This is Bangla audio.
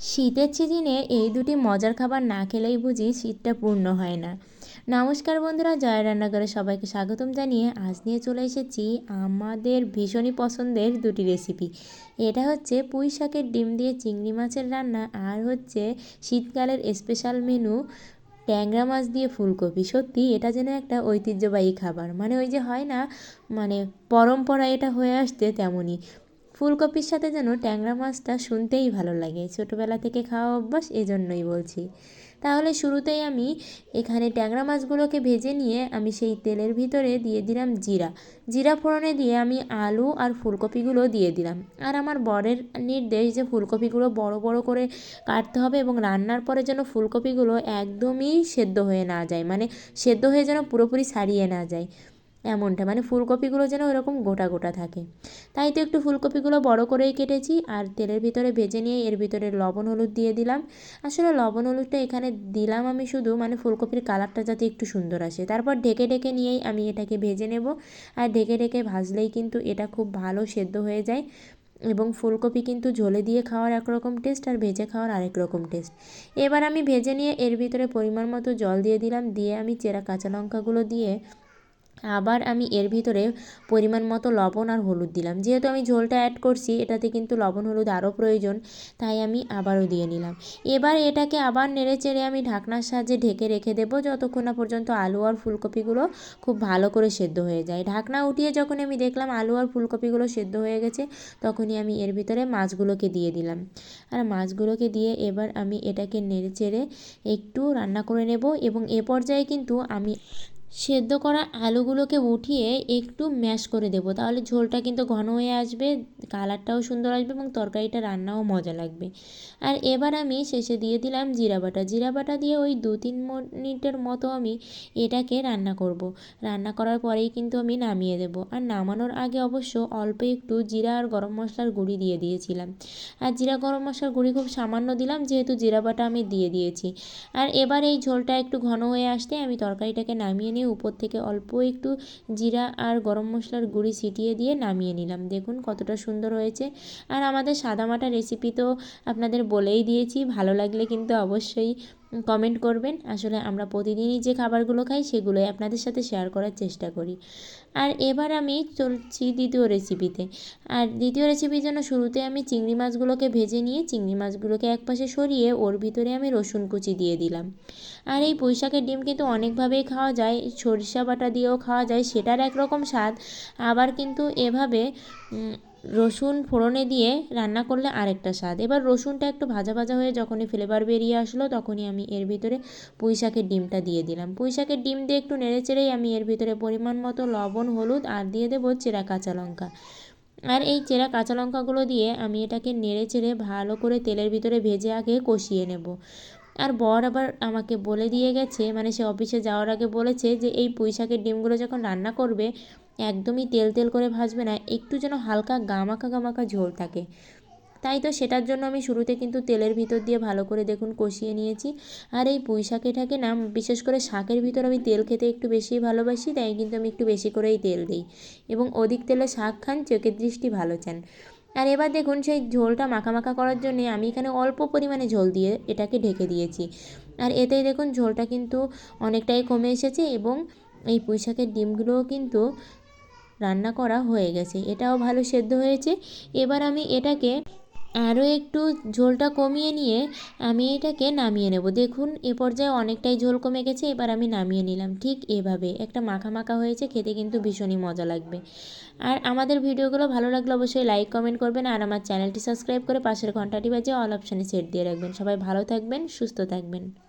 শীতের সিজনে এই দুটি মজার খাবার না খেলেই বুঝি শীতটা পূর্ণ হয় না। নমস্কার বন্ধুরা, জয় রান্নাঘরে সবাইকে স্বাগতম জানিয়ে আজ নিয়ে চলে এসেছি আমাদের ভীষণই পছন্দের দুটি রেসিপি। এটা হচ্ছে পুঁই শাকের ডিম দিয়ে চিংড়ি মাছের রান্না আর হচ্ছে শীতকালের স্পেশাল মেনু ট্যাংরা মাছ দিয়ে ফুলকপি। সত্যি, এটা যেন একটা ঐতিহ্যবাহী খাবার। মানে ওই যে হয় না মানে পরম্পরা এটা হয়ে আসতে তেমনই। ফুলকপির সাথে যেন ট্যাংরা মাছটা শুনতেই ভালো লাগে। ছোটোবেলা থেকে খাওয়া অভ্যাস এজন্যই বলছি। তাহলে শুরুতেই আমি এখানে ট্যাংরা মাছগুলোকে ভেজে নিয়ে আমি সেই তেলের ভিতরে দিয়ে দিলাম জিরা। জিরা ফোড়নে দিয়ে আমি আলু আর ফুলকপিগুলো দিয়ে দিলাম। আর আমার বরের নির্দেশ যে ফুলকপিগুলো বড় বড় করে কাটতে হবে এবং রান্নার পরে যেন ফুলকপিগুলো একদমই সেদ্ধ হয়ে না যায় মানে সেদ্ধ হয়ে যেন পুরোপুরি ছাড়িয়ে না যায়। এমনটা। মানে ফুলকপিগুলো যেন ওরকম গোটা গোটা থাকে। তাই তো একটু ফুলকপিগুলো বড় করেই কেটেছি আর তেলের ভিতরে ভেজে নিয়ে এর ভিতরে লবণ হলুদ দিয়ে দিলাম। আসলে লবণ হলুদটা এখানে দিলাম আমি শুধু মানে ফুলকপির কালারটা যাতে একটু সুন্দর আসে। তারপর ঢেকে ঢেকে নিয়েই আমি এটাকে ভেজে নেব। আর ঢেকে ঢেকে ভাজলেই কিন্তু এটা খুব ভালো সেদ্ধ হয়ে যায়। এবং ফুলকপি কিন্তু ঝোলে দিয়ে খাওয়ার একরকম টেস্ট আর ভেজে খাওয়ার আরেক রকম টেস্ট। এবার আমি ভেজে নিয়ে এর ভিতরে পরিমাণ মতো জল দিয়ে দিলাম। দিয়ে আমি চেরা কাঁচা লঙ্কাগুলো দিয়ে আবার আমি এর ভিতরে পরিমাণ মতো লবণ আর হলুদ দিলাম। যেহেতু আমি ঝোলটা অ্যাড করছি, এটাতে কিন্তু লবণ হলুদ আরও প্রয়োজন, তাই আমি আবারও দিয়ে নিলাম। এবার এটাকে আবার নেড়ে চেড়ে আমি ঢাকনার সাহায্যে ঢেকে রেখে দেবো, যতক্ষণ না পর্যন্ত আলু আর ফুলকপিগুলো খুব ভালো করে সেদ্ধ হয়ে যায়। ঢাকনা উঠিয়ে যখন আমি দেখলাম আলু আর ফুলকপিগুলো সেদ্ধ হয়ে গেছে, তখনই আমি এর ভিতরে মাছগুলোকে দিয়ে দিলাম। আর মাছগুলোকে দিয়ে এবার আমি এটাকে নেড়ে চেড়ে একটু রান্না করে নেব এবং এ পর্যায়ে কিন্তু আমি সেদ্ধ করা আলুগুলোকে উঠিয়ে একটু ম্যাশ করে দেবো। তাহলে ঝোলটা কিন্তু ঘন হয়ে আসবে, কালারটাও সুন্দর আসবে এবং তরকারিটা রান্নাও মজা লাগবে। আর এবার আমি শেষে দিয়ে দিলাম জিরা বাটা। জিরা বাটা দিয়ে ওই দু তিন মিনিটের মতো আমি এটাকে রান্না করব। রান্না করার পরেই কিন্তু আমি নামিয়ে দেব। আর নামানোর আগে অবশ্য অল্প একটু জিরা আর গরম মশলার গুঁড়ি দিয়ে দিয়েছিলাম। আর জিরা গরম মশলার গুঁড়ি খুব সামান্য দিলাম, যেহেতু জিরা বাটা আমি দিয়ে দিয়েছি। আর এবার এই ঝোলটা একটু ঘন হয়ে আসতে আমি তরকারিটাকে নামিয়ে নিয়ে উপর থেকে অল্প একটু জিরা আর গরম মশলার গুঁড়ি ছিটিয়ে দিয়ে নামিয়ে নিলাম। দেখুন কতটা সুন্দর হয়েছে। আর আমাদের সাদামাটা রেসিপি তো আপনাদের বলেই দিয়েছি, ভালো লাগলে কিন্তু অবশ্যই কমেন্ট করবেন। আসলে আমরা প্রতিদিনই যে খাবারগুলো খাই, সেগুলোই আপনাদের সাথে শেয়ার করার চেষ্টা করি। আর এবার আমি চলছি দ্বিতীয় রেসিপিতে আর দ্বিতীয় রেসিপির জন্য শুরুতে আমি চিংড়ি মাছগুলোকে ভেজে নিয়ে, চিংড়ি মাছগুলোকে একপাশে সরিয়ে ওর ভিতরে আমি রসুন কুচি দিয়ে দিলাম। আর এই পুঁইশাকের ডিম কিন্তু অনেকভাবেই খাওয়া যায়, সরিষা বাটা দিয়েও খাওয়া যায়, সেটার একরকম স্বাদ। আবার কিন্তু এভাবে রসুন ফোড়নে দিয়ে রান্না করলে আরেকটা স্বাদ। এবার রসুনটা একটু ভাজা ভাজা হয়ে যখনই ফ্লেভার বেরিয়ে আসলো, তখনই আমি এর ভিতরে পুঁই শাকের ডিমটা দিয়ে দিলাম। পুঁই শাকের ডিম দিয়ে একটু নেড়ে চেড়েই আমি এর ভিতরে পরিমাণ মতো লবণ, হলুদ আর দিয়ে দেবো চেরা কাঁচা লঙ্কা। আর এই চেরা কাঁচা লঙ্কাগুলো দিয়ে আমি এটাকে নেড়ে চেড়ে ভালো করে তেলের ভিতরে ভেজে আগে কষিয়ে নেব। আর বর আবার আমাকে বলে দিয়ে গেছে মানে সে অফিসে যাওয়ার আগে বলেছে যে এই পুঁই শাকের ডিমগুলো যখন রান্না করবে, একদমই তেল তেল করে ভাজবে না, একটু যেন হালকা গামাখা গামাখা ঝোল থাকে। তাই তো সেটার জন্য আমি শুরুতে কিন্তু তেলের ভিতর দিয়ে ভালো করে দেখুন কষিয়ে নিয়েছি। আর এই পুঁই শাকেটাকে না, বিশেষ করে শাকের ভিতর আমি তেল খেতে একটু বেশি ভালোবাসি, তাই কিন্তু আমি একটু বেশি করেই তেল দিই। এবং অধিক তেলে শাক খান, চোখের দৃষ্টি ভালো চান। আর এবার দেখুন সেই ঝোলটা মাখা করার জন্য আমি এখানে অল্প পরিমাণে ঝোল দিয়ে এটাকে ঢেকে দিয়েছি। আর এতেই দেখুন ঝোলটা কিন্তু অনেকটাই কমে এসেছে এবং এই পুঁইশাকের ডিমগুলোও কিন্তু রান্না করা হয়ে গেছে। এটাও ভালো সেদ্ধ হয়েছে। এবার আমি এটাকে আরও একটু ঝোলটা কমিয়ে নিয়ে আমি এটাকে নামিয়ে নেব। দেখুন, এ পর্যায়ে অনেকটাই ঝোল কমে গেছে, এবার আমি নামিয়ে নিলাম। ঠিক এভাবে। একটা মাখা মাখা হয়েছে, খেতে কিন্তু ভীষণই মজা লাগবে। আর আমাদের ভিডিওগুলো ভালো লাগলে অবশ্যই লাইক, কমেন্ট করবেন আর আমার চ্যানেলটি সাবস্ক্রাইব করে পাশের ঘন্টাটি বাজে অল অপশানে সেট দিয়ে রাখবেন। সবাই ভালো থাকবেন, সুস্থ থাকবেন।